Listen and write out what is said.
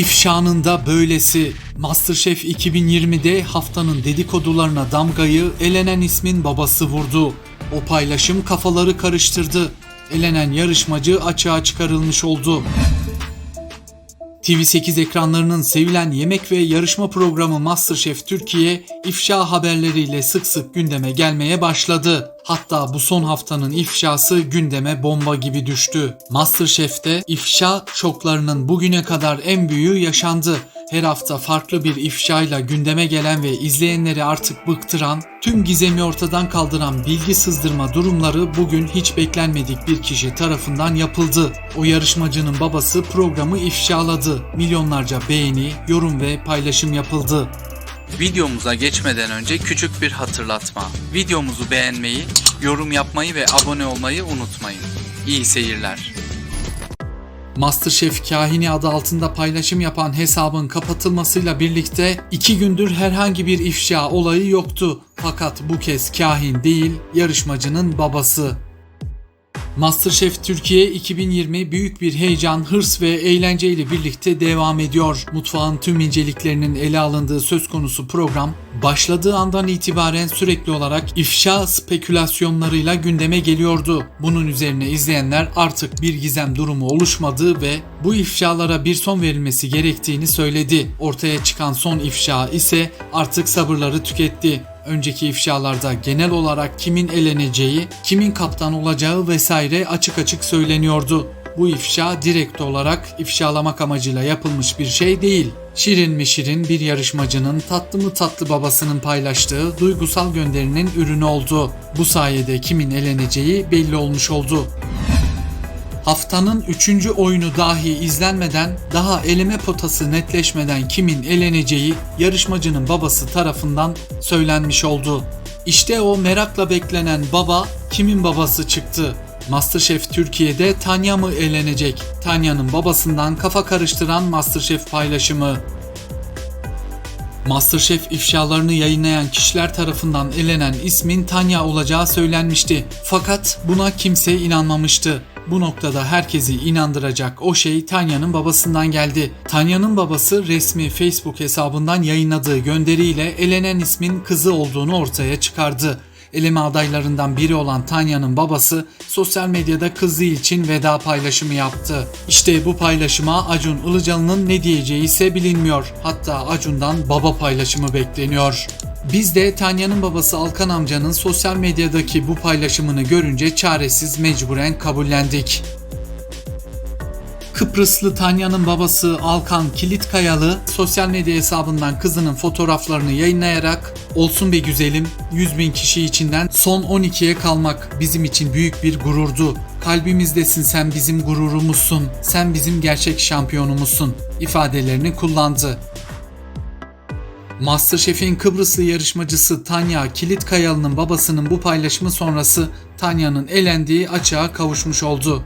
İfşanın da böylesi. Masterchef 2020'de haftanın dedikodularına damgayı elenen ismin babası vurdu. O paylaşım kafaları karıştırdı. Elenen yarışmacı açığa çıkarılmış oldu. TV8 ekranlarının sevilen yemek ve yarışma programı MasterChef Türkiye ifşa haberleriyle sık sık gündeme gelmeye başladı. Hatta bu son haftanın ifşası gündeme bomba gibi düştü. MasterChef'te ifşa şoklarının bugüne kadar en büyüğü yaşandı. Her hafta farklı bir ifşayla gündeme gelen ve izleyenleri artık bıktıran, tüm gizemi ortadan kaldıran bilgi sızdırma durumları bugün hiç beklenmedik bir kişi tarafından yapıldı. O yarışmacının babası programı ifşaladı. Milyonlarca beğeni, yorum ve paylaşım yapıldı. Videomuza geçmeden önce küçük bir hatırlatma. Videomuzu beğenmeyi, yorum yapmayı ve abone olmayı unutmayın. İyi seyirler. Masterchef Kahini adı altında paylaşım yapan hesabın kapatılmasıyla birlikte iki gündür herhangi bir ifşa olayı yoktu. Fakat bu kez kahin değil, yarışmacının babası. Masterchef Türkiye 2020 büyük bir heyecan, hırs ve eğlenceyle birlikte devam ediyor. Mutfağın tüm inceliklerinin ele alındığı söz konusu program başladığı andan itibaren sürekli olarak ifşa spekülasyonlarıyla gündeme geliyordu. Bunun üzerine izleyenler artık bir gizem durumu oluşmadığı ve bu ifşalara bir son verilmesi gerektiğini söyledi. Ortaya çıkan son ifşa ise artık sabırları tüketti. Önceki ifşalarda genel olarak kimin eleneceği, kimin kaptan olacağı vesaire açık açık söyleniyordu. Bu ifşa direkt olarak ifşalamak amacıyla yapılmış bir şey değil. Şirin mi şirin bir yarışmacının tatlı mı tatlı babasının paylaştığı duygusal gönderinin ürünü oldu. Bu sayede kimin eleneceği belli olmuş oldu. Haftanın 3. oyunu dahi izlenmeden daha eleme potası netleşmeden kimin eleneceği yarışmacının babası tarafından söylenmiş oldu. İşte o merakla beklenen baba kimin babası çıktı? Masterchef Türkiye'de Tanya mı elenecek? Tanya'nın babasından kafa karıştıran Masterchef paylaşımı. Masterchef ifşalarını yayınlayan kişiler tarafından elenen ismin Tanya olacağı söylenmişti. Fakat buna kimse inanmamıştı. Bu noktada herkesi inandıracak o şey Tanya'nın babasından geldi. Tanya'nın babası resmi Facebook hesabından yayınladığı gönderiyle elenen ismin kızı olduğunu ortaya çıkardı. Eleme adaylarından biri olan Tanya'nın babası sosyal medyada kızı için veda paylaşımı yaptı. İşte bu paylaşıma Acun Ilıcalı'nın ne diyeceği ise bilinmiyor. Hatta Acun'dan baba paylaşımı bekleniyor. Biz de Tanya'nın babası Alkan amcanın sosyal medyadaki bu paylaşımını görünce çaresiz mecburen kabullendik. Kıbrıslı Tanya'nın babası Alkan Kilitkayalı sosyal medya hesabından kızının fotoğraflarını yayınlayarak Olsun be güzelim 100 bin kişi içinden son 12'ye kalmak bizim için büyük bir gururdu. Kalbimizdesin sen bizim gururumuzsun, sen bizim gerçek şampiyonumuzsun ifadelerini kullandı. Masterchef'in Kıbrıslı yarışmacısı Tanya Kilitkayalı'nın babasının bu paylaşımı sonrası Tanya'nın elendiği açığa kavuşmuş oldu.